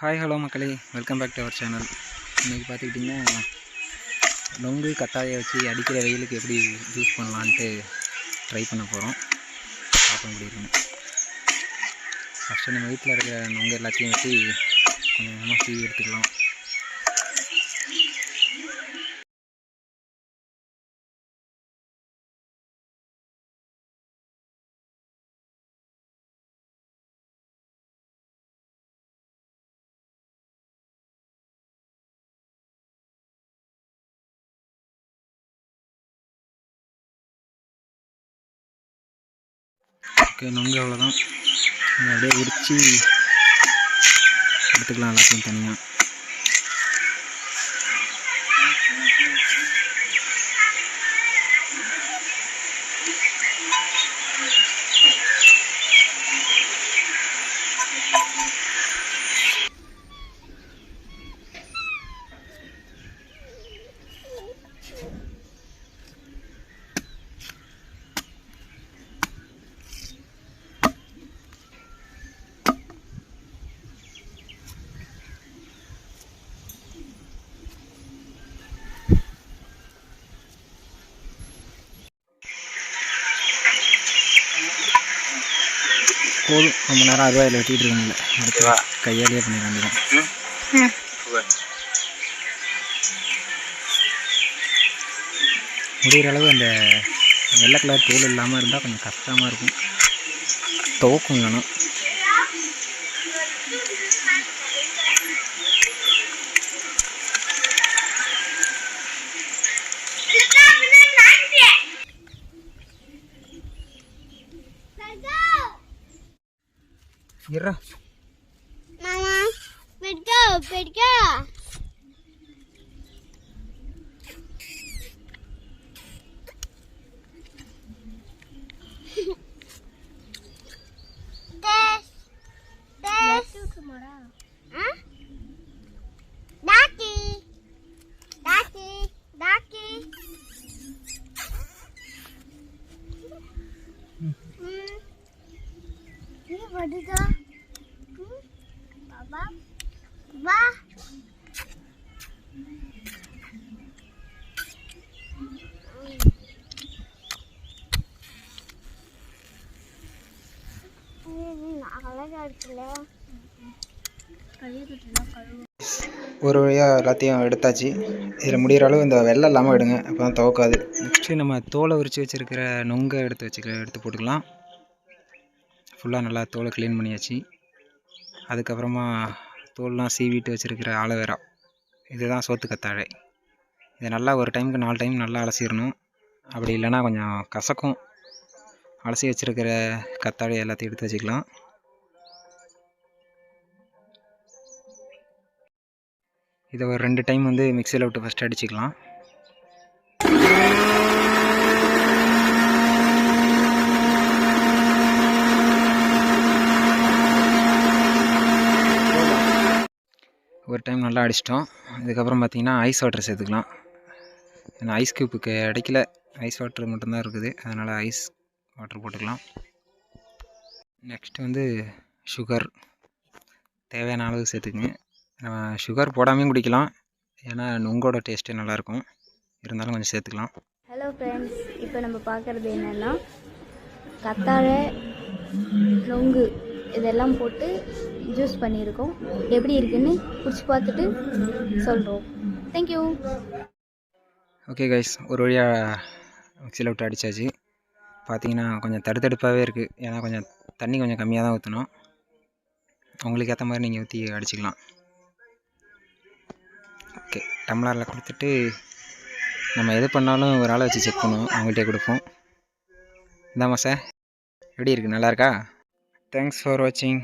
Hi hello மக்களே. Welcome back to our channel இன்றைக்கி பார்த்துக்கிட்டிங்கன்னா நொங்கு கட்டாய வச்சு அடிக்கிற வெயிலுக்கு எப்படி யூஸ் பண்ணலான்ட்டு ட்ரை பண்ண போகிறோம் பார்க்க எப்படி இருக்குன்னு. ஃபஸ்ட்டு நம்ம வீட்டில் இருக்கிற நொங்கு எல்லாத்தையும் வச்சு கொஞ்சம் கொஞ்சமாக சீவி எடுத்துக்கலாம். ஓகே நொங்கு அவ்வளோதான் அப்படியே உரித்து எடுத்துக்கலாம் எல்லாத்தையும் தனியாக போதும். ரொம்ப நேரம் அருவாயில் வெட்டிகிட்டு இருக்கணும்ல அடுத்து கையாலேயே பண்ணிட வேண்டியதான் முடிகிற அளவு அந்த வெள்ளை கலர் தோல் இல்லாமல் இருந்தால் கொஞ்சம் கஷ்டமாக இருக்கும். துவக்கும் வேணும். Mira. Mama, pergi, pergi. Des, des. Hmm. Ini body? வா. ஒரு வழியாக எல்லாத்தையும் எடுத்தாச்சு. இதில் முடிகிற அளவு இந்த வெள்ளை இல்லாமல் எடுங்க. அப்போ தான் துவக்காது. நெக்ஸ்ட்டு நம்ம தோலை உரித்து வச்சுருக்கிற நொங்கை எடுத்து வச்சுக்க எடுத்து போட்டுக்கலாம். ஃபுல்லாக நல்லா தோலை க்ளீன் பண்ணியாச்சு. அதுக்கப்புறமா தோல்லாம் சீவிட்டு வச்சுருக்கிற ஆலோவேரா. இதுதான் சோத்து கத்தாழை. இதை நல்லா ஒரு டைமுக்கு நாலு டைம் நல்லா அலசிடணும் அப்படி இல்லைன்னா கொஞ்சம் கசக்கும். அலசி வச்சுருக்கிற கத்தாழை எல்லாத்தையும் எடுத்து வச்சுக்கலாம். இதை ஒரு ரெண்டு டைம் வந்து மிக்சியில் விட்டு ஃபஸ்ட் அடிச்சுக்கலாம். ஒரு டைம் நல்லா அடிச்சிட்டோம். இதுக்கப்புறம் பார்த்திங்கன்னா ஐஸ் வாட்டர் சேர்த்துக்கலாம். ஏன்னா ஐஸ் க்யூப்புக்கு இடைக்கல ஐஸ் வாட்டர் மட்டும்தான் இருக்குது. அதனால் ஐஸ் வாட்டர் போட்டுக்கலாம். நெக்ஸ்ட் வந்து சுகர் தேவையான அளவு சேர்த்துக்குங்க. நம்ம சுகர் போடாமையும் குடிக்கலாம். ஏன்னா நுங்கோட டேஸ்ட்டே நல்லாயிருக்கும். இருந்தாலும் கொஞ்சம் சேர்த்துக்கலாம். ஹலோ ஃப்ரெண்ட்ஸ் இப்போ நம்ம பார்க்குறது என்னென்னா கத்தாழை நொங்கு இதெல்லாம் போட்டு ஜூஸ் பண்ணியிருக்கோம். எப்படி இருக்குன்னு குடிச்சு பார்த்துட்டு சொல்கிறோம் தேங்க்யூ ஓகே கைஸ் ஒரு வழியாக மிக்சியில் விட்டு அடித்தாச்சு பார்த்தீங்கன்னா கொஞ்சம் தடுத்தடுப்பாகவே இருக்குது ஏன்னா கொஞ்சம் தண்ணி கொஞ்சம் கம்மியாக தான் ஊற்றணும் உங்களுக்கு ஏற்ற மாதிரி நீங்கள் ஊற்றி அடிச்சுக்கலாம். ஓகே டம்ளரில் கொடுத்துட்டு நம்ம எது பண்ணாலும் ஒரு ஆளை வச்சு செக் பண்ணுவோம். அவங்கள்ட்டே கொடுப்போம். இந்தாம்மா சார் எப்படி இருக்குது நல்லா இருக்கா? தேங்க்ஸ் ஃபார் வாட்சிங்